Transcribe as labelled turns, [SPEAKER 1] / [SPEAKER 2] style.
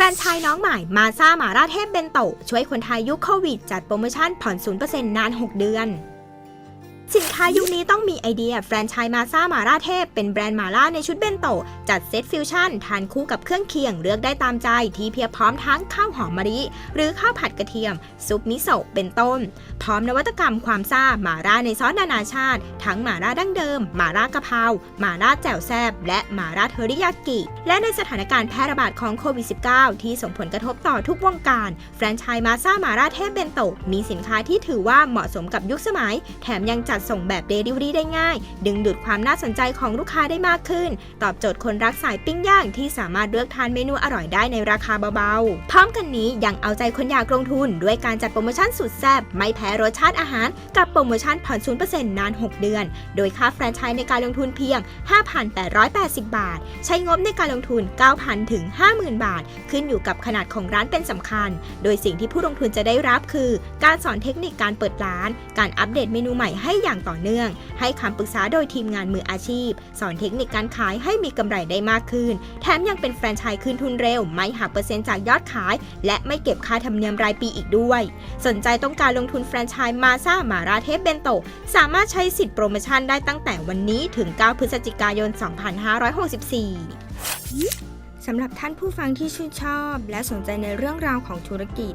[SPEAKER 1] แฟนไชายน้องใหม่มาซ่าหมาราเทพเบนโตช่วยคนไทยยุคโควิดจัดโปรโมชั่นผ่อน 0%นาน 6 เดือน สินค้ายุคนี้ต้องมีไอเดีย แฟรนไชส์มาซ่ามาล่าเทพ เป็นแบรนด์มาล่าในชุดเบนโตะจัดเซตฟิวชั่น ทานคู่กับเครื่องเคียง เลือกได้ตามใจ ที่เพียบพร้อมทั้งข้าวหอมมะลิ หรือข้าวผัดกระเทียม ซุปมิโซะเป็นต้น พร้อมนวัตกรรมความซ่ามาล่าในซอสนานาชาติ ทั้งมาล่าดั้งเดิม มาล่ากะเพรามาล่าแจ่วแซบและมาล่าเทอริยากิ และในสถานการณ์แพร่ระบาดของโควิด -19 ที่ส่งผลกระทบต่อทุกวงการแฟรนไชส์มาซ่ามาล่าเทพเบนโตมีสินค้าที่ถือว่าเหมาะสมกับยุคสมัย แถมยังจัดส่งแบบเดลิเวอรี่ได้ง่าย ดึงดูดความน่าสนใจของลูกค้าได้มากขึ้น ตอบโจทย์คนรักสายปิ้งย่างที่สามารถเลือกทานเมนูอร่อยได้ในราคาเบาๆ พร้อมกันนี้ยังเอาใจคนอยากลงทุน ด้วยการจัดโปรโมชั่นสุดแซ่บไม่แพ้รสชาติอาหาร กับโปรโมชั่นผ่อน0%นาน 6 เดือน โดยค่าแฟรนไชส์ในการลงทุนเพียง 5,880 บาท ใช้งบในการลงทุน 9,000 ถึง 50,000 บาท ขึ้นอยู่กับขนาดของร้านเป็นสำคัญ โดยสิ่งที่ผู้ลงทุนจะได้รับคือ การสอนเทคนิคการเปิดร้าน การอัปเดตเมนูใหม่ให้อย่างต่อเนื่อง ให้คำปรึกษาโดยทีมงานมืออาชีพ สอนเทคนิคการขายให้มีกำไรได้มากขึ้น แถมยังเป็นแฟรนไชส์คืนทุนเร็ว ไม่หักเปอร์เซ็นต์จากยอดขาย และไม่เก็บค่าธรรมเนียมรายปีอีกด้วย สนใจต้องการลงทุนแฟรนไชส์มาซ่ามาราเทพเบนโตสามารถใช้สิทธิ์โปรโมชั่นได้ตั้งแต่วันนี้ถึง 9 พฤศจิกายน 2564สำหรับท่านผู้ฟังที่ชื่นชอบ และสนใจในเรื่องราวของธุรกิจ